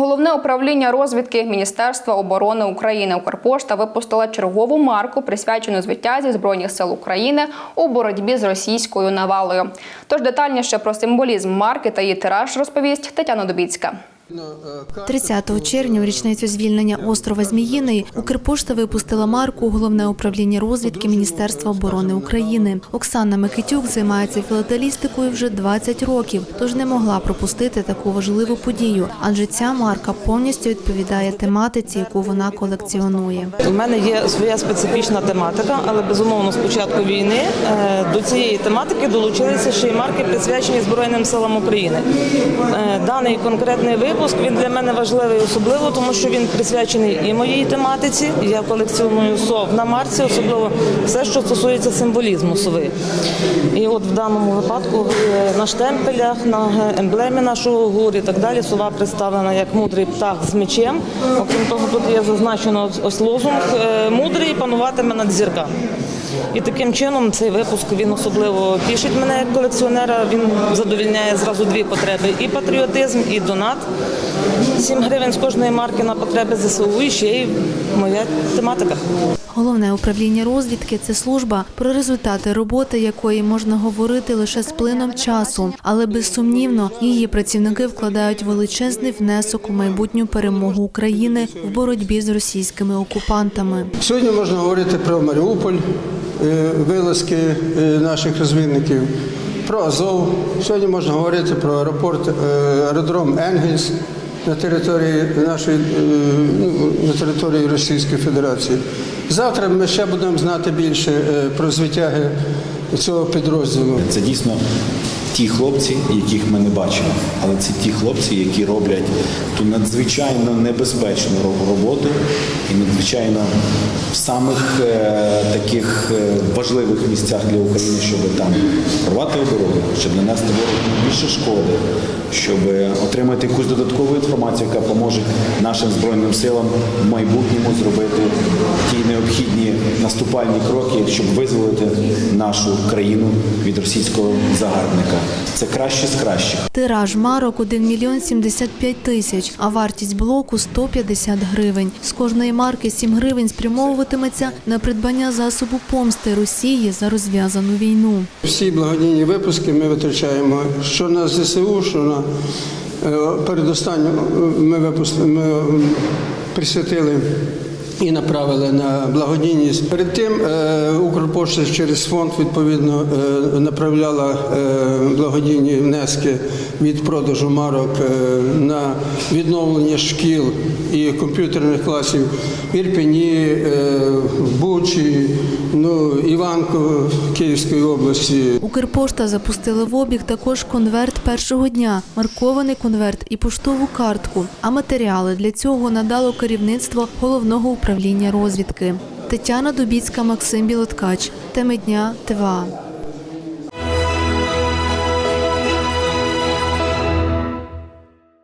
Головне управління розвідки Міністерства оборони України Укрпошта випустила чергову марку, присвячену звитязі Збройних сил України у боротьбі з російською навалою. Тож детальніше про символізм марки та її тираж розповість Тетяна Добіцька. 30 червня, у річницю звільнення острова Зміїний, Укрпошта випустила марку Головне управління розвідки Міністерства оборони України. Оксана Микитюк займається філателістикою вже 20 років, тож не могла пропустити таку важливу подію, адже ця марка повністю відповідає тематиці, яку вона колекціонує. У мене є своя специфічна тематика, але безумовно з початку війни е, до цієї тематики долучилися ще й марки, присвячені Збройним силам України. Е, Даний конкретний випуск він для мене важливий особливо, тому що він присвячений і моїй тематиці. Я колекціоную сов на марці, особливо все, що стосується символізму сови. І от в даному випадку е, на штемпелях, на емблемі нашого гур і так далі сова представлена як мудрий птах з мечем. Окрім того, тут є зазначено ось лозунг е, мудрий пануватиме над зірками. І таким чином цей випуск він особливо тішить мене як колекціонера. Він задовільняє зразу дві потреби: і патріотизм, і донат. 7 гривень з кожної марки на потреби ЗСУ і ще й моя тематика. Головне управління розвідки це служба, про результати роботи якої можна говорити лише з плином часу, але безсумнівно її працівники вкладають величезний внесок у майбутню перемогу України в боротьбі з російськими окупантами. Сьогодні можна говорити про Маріуполь, вилазки е, наших розвідників, про Азов. Сьогодні можна говорити про аеропорт, е, аеродром Енгельс на території нашої е, ну, на території Російської Федерації. Завтра ми ще будемо знати більше е, про звитяги цього підрозділу. Це дійсно ті хлопці, яких ми не бачимо, але це ті хлопці, які роблять ту надзвичайно небезпечну роботу і надзвичайно в самих е, таких е, важливих місцях для України, щоб там порвати оборону, щоб нанести ворогу більше шкоди, щоб отримати якусь додаткову інформацію, яка поможе нашим збройним силам в майбутньому зробити ті необхідні наступальні кроки, щоб визволити нашу країну від російського загарбника. Це краще з кращих. Тираж марок 1 мільйон 75 тисяч, а вартість блоку 150 гривень. З кожної марки 7 гривень спрямовуватиметься на придбання засобу помсти Росії за розв'язану війну. Всі благодійні випуски ми витрачаємо що на ЗСУ, що на е, передостанню е, ми ми присвятили і направили на благодійність. Перед тим е, Укрпошта через фонд відповідно е, направляла е, благодійні внески від продажу марок на відновлення шкіл і комп'ютерних класів в Ірпені, Бучі, ну, Іванко Київської області. Укрпошта запустила в обіг також конверт першого дня, маркований конверт і поштову картку. А матеріали для цього надало керівництво головного управління розвідки. Тетяна Дубіцька, Максим Білоткач. Теми дня ТВА.